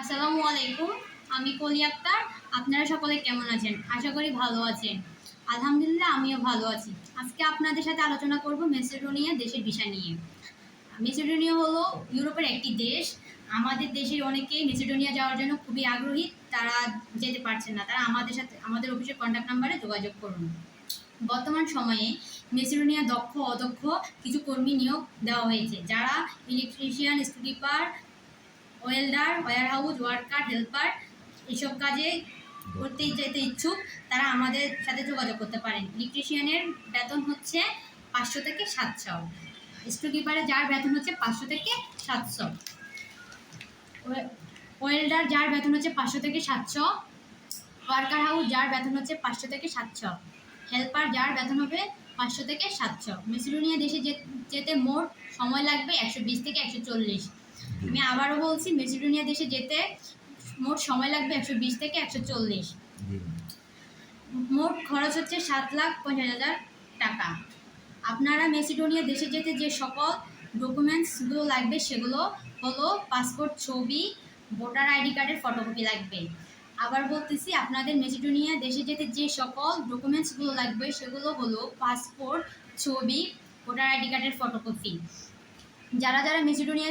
আসসালামু আলাইকুম, আমি কলি আক্তার। আপনারা সকলে কেমন আছেন? আশা করি ভালো আছেন। আলহামদুলিল্লাহ, আমিও ভালো আছি। আজকে আপনাদের সাথে আলোচনা করব মেসিডোনিয়া দেশের বিষয় নিয়ে। মেসিডোনিয়া হলো ইউরোপের একটি দেশ। আমাদের দেশের অনেকেই মেসিডোনিয়া যাওয়ার জন্য খুবই আগ্রহী। তারা যেতে পারছেন না। তারা আমাদের সাথে, আমাদের অফিসের কন্ট্যাক্ট নাম্বারে যোগাযোগ করুন। বর্তমান সময়ে মেসিডোনিয়া দক্ষ, অদক্ষ কিছু কর্মী নিয়োগ দেওয়া হয়েছে। যারা ইলেকট্রিশিয়ান স্কুটিপার welder warehouse worker, helper এসব কাজে করতে যেতে ইচ্ছুক, তারা আমাদের সাথে যোগাযোগ করতে পারেন। ইলেকট্রিশিয়ানের বেতন হচ্ছে পাঁচশো থেকে সাতশো। স্টুকিপারে যার বেতন হচ্ছে পাঁচশো থেকে সাতশো। ওয়েল্ডার যার বেতন হচ্ছে পাঁচশো থেকে সাতশো, ওয়ার্কার হাউস যার বেতন হচ্ছে পাঁচশো থেকে সাতশো, হেল্পার যার বেতন হবে পাঁচশো থেকে সাতশো। মেসিডোনিয়া দেশে যেতে মোট সময় লাগবে একশো বিশ থেকে একশো চল্লিশ। আমি আবারও বলছি মেসিডোনিয়া দেশে যেতে মোট সময় লাগবে একশো বিশ থেকে একশো চল্লিশ। মোট খরচ হচ্ছে সাত লাখ পঞ্চাশ হাজার টাকা। আপনারা মেসিডোনিয়া দেশে যেতে যে সকল ডকুমেন্টসগুলো লাগবে সেগুলো হলো পাসপোর্ট ছবি ভোটার আইডি কার্ডের ফটোকপি লাগবে। আবার বলতেছি আপনাদের মেসিডোনিয়া দেশে যেতে যে সকল ডকুমেন্টসগুলো লাগবে সেগুলো হলো পাসপোর্ট ছবি ভোটার আইডি কার্ডের ফটোকপি যারা যারা মেসিডোনিয়া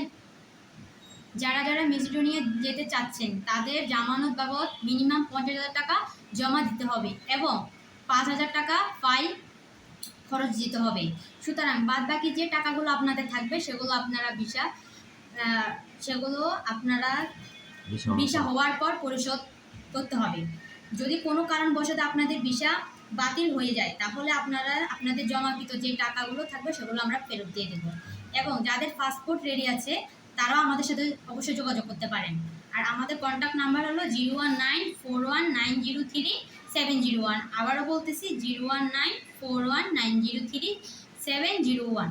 যারা যারা মেসিডোনিয়া যেতে চাচ্ছেন তাদের জামানত বাবদ মিনিমাম পঞ্চাশ হাজার টাকা জমা দিতে হবে এবং পাঁচ হাজার টাকা ফাইল খরচ দিতে হবে। সুতরাং বাদ বাকি যে টাকাগুলো আপনাদের থাকবে সেগুলো আপনারা ভিসা সেগুলো আপনারা ভিসা হওয়ার পর। পরিশোধ করতে হবে। যদি কোনো কারণবশত আপনাদের ভিসা বাতিল হয়ে যায় তাহলে আপনারা আপনাদের জমাকৃত যে টাকাগুলো থাকবে সেগুলো আমরা ফেরত দিয়ে দেবো। এবং যাদের পাসপোর্ট রেডি আছে তারাও আমাদের সাথে অবশ্যই যোগাযোগ করতে পারেন। আর আমাদের কন্ট্যাক্ট নাম্বার হলো zero one nine four one nine zero three seven zero one আবারও বলতেছি zero one nine four one nine zero three seven zero one